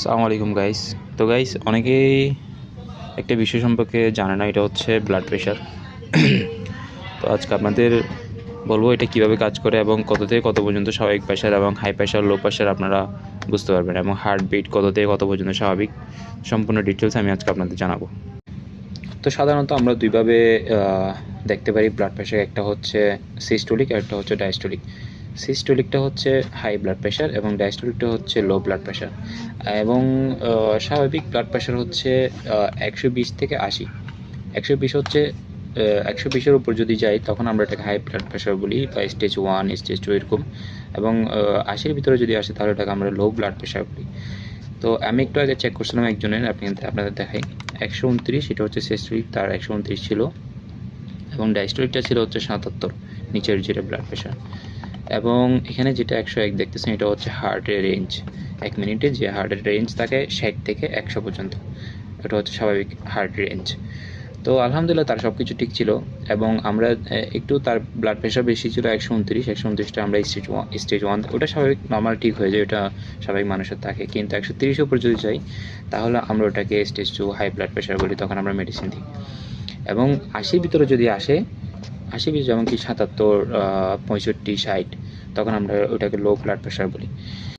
সালামু আলাইকুম গাইস তো গাইস অনেকেই একটা বিষয় সম্পর্কে জানে না, এটা হচ্ছে ব্লাড প্রেশার তো আজকে আপনাদের বলব এটা কীভাবে কাজ করে এবং কত থেকে কত পর্যন্ত স্বাভাবিক প্রেশার এবং হাই প্রেশার লো প্রেশার আপনারা বুঝতে পারবেন এবং হার্টবিট কত থেকে কত পর্যন্ত স্বাভাবিক, সম্পূর্ণ ডিটেলস আমি আজকে আপনাদের জানাব। তো সাধারণত আমরা দুইভাবে দেখতে পারি ব্লাড প্রেশার একটা হচ্ছে সিস্টোলিক আর একটা হচ্ছে ডায়াস্টোলিক সিস্টোলিকটা হচ্ছে হাই ব্লাড প্রেশার এবং ডায়াস্টোলিকটা হচ্ছে লো ব্লাড প্রেশার। এবং স্বাভাবিক ব্লাড প্রেশার হচ্ছে একশো বিশ থেকে আশি। একশো বিশ হচ্ছে একশো বিশের উপর যদি যাই, তখন আমরা এটাকে হাই ব্লাড প্রেশার বলি বা স্টেজ ওয়ান, স্টেজ টু এরকম। এবং আশির ভিতরে যদি আসে, তাহলে এটাকে আমরা লো ব্লাড প্রেশার বলি। তো আমি একটু আগে চেক করছিলাম একজনের, আপনি আপনাদের দেখাই। একশো উনত্রিশ, এটা হচ্ছে সিস্টোলিক, তার একশো উনত্রিশ ছিল। এবং ডায়াস্টোলিকটা ছিল হচ্ছে সাতাত্তর, নিচের যেটা ব্লাড প্রেশার। এবং এখানে যেটা একশো এক দেখতেছেন, এটা হচ্ছে হার্টের রেঞ্জ এক মিনিটে যে হার্টের রেঞ্জ থাকে ষাট থেকে একশো পর্যন্ত। এটা হচ্ছে স্বাভাবিক হার্ট রেঞ্জ তো আলহামদুলিল্লাহ তার সব কিছু ঠিক ছিল এবং আমরা একটু তার ব্লাড প্রেশার বেশি ছিল একশো উনত্রিশ, একশো উনত্রিশটা আমরা স্টেজ ওয়ান স্টেজ ওয়ান ওটা স্বাভাবিক নর্মাল ঠিক হয়ে যায়, ওটা স্বাভাবিক মানুষের থাকে। কিন্তু একশো তিরিশের উপর যদি যাই, তাহলে আমরা ওটাকে stage two high blood pressure বলি, তখন আমরা মেডিসিন দিই। এবং আশির ভিতরে যদি আসে আশি বিশ যেমন কি সাতাত্তর পঁয়ষট্টি ষাট তখন আমরা ওটাকে লো ব্লাড প্রেশার বলি।